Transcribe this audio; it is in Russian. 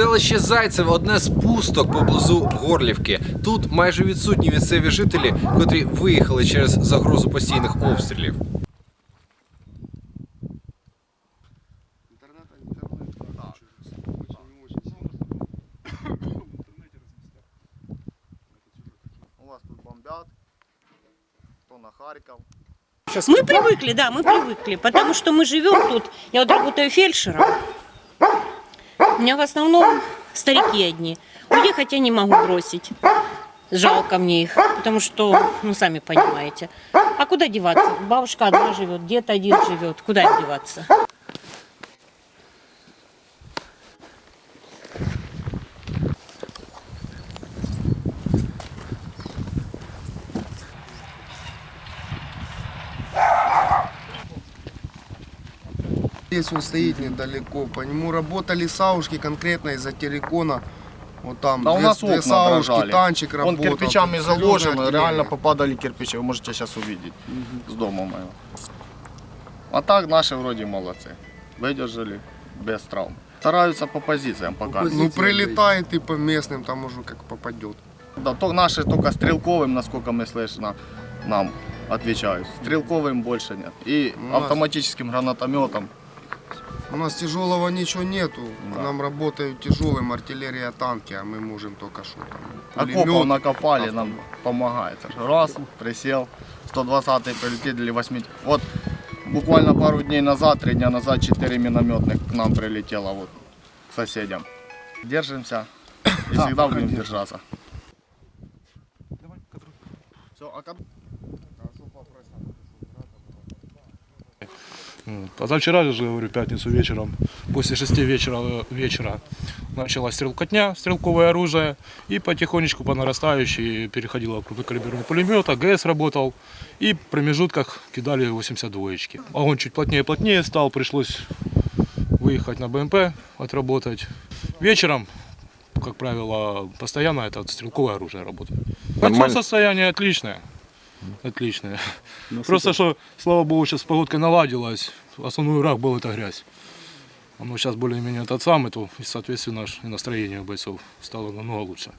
Селище Зайцев одне з пусток поблизу Горлівки. Тут майже відсутні місцеві жителі, котрі виїхали через загрозу постійних обстрілів. У вас тут бомбят, то на Харьков. Мы привыкли, да, мы привыкли, потому что мы живем тут. Я вот работаю фельдшером. У меня в основном старики одни. Уехать я не могу бросить. Жалко мне их, потому что, ну, сами понимаете. А куда деваться? Бабушка одна живет, дед один живет. Куда им деваться? Здесь он стоит недалеко. По нему работали саушки конкретно из-за террикона. Вот там Да у две, нас две окна саушки, дрожали. танчик Он работал. кирпичами Тут серьезная заложен, реально попадали кирпичи. Вы можете сейчас увидеть с дома моего. А так наши вроде молодцы. Выдержали без травм. Стараются по позициям пока. Ну прилетает и по местным, там уже как попадет. Да, то наши только стрелковым, насколько мы слышно, нам отвечают. Стрелковым больше нет. И У автоматическим гранатометом. У нас тяжелого ничего нету. Да. Нам работают тяжелым артиллерия, танки, а мы можем только что там. Окопов пулемёт, накопали, автомат. нам помогает. Раз, присел, 120-й прилетит или 8. Вот буквально пару дней назад, три дня назад, 4 минометных к нам прилетело вот к соседям. Держимся и всегда будем держаться. Все, а Вот. Позавчера, я же говорю, в пятницу вечером, после шести вечера, вечера началась стрелкотня, стрелковое оружие, и потихонечку по нарастающей переходило крупнокалиберный пулемет, АГС работал, и в промежутках кидали 82-очки. Огонь чуть плотнее и плотнее стал, пришлось выехать на БМП, отработать. Вечером, как правило, постоянно это стрелковое оружие работает. Кольцо состояние отличное. Отличное. Просто что, слава богу, сейчас погодка наладилась. Основной враг был это грязь. Оно сейчас более-менее тот самый, то, и, соответственно, аж и настроение у бойцов стало намного лучше.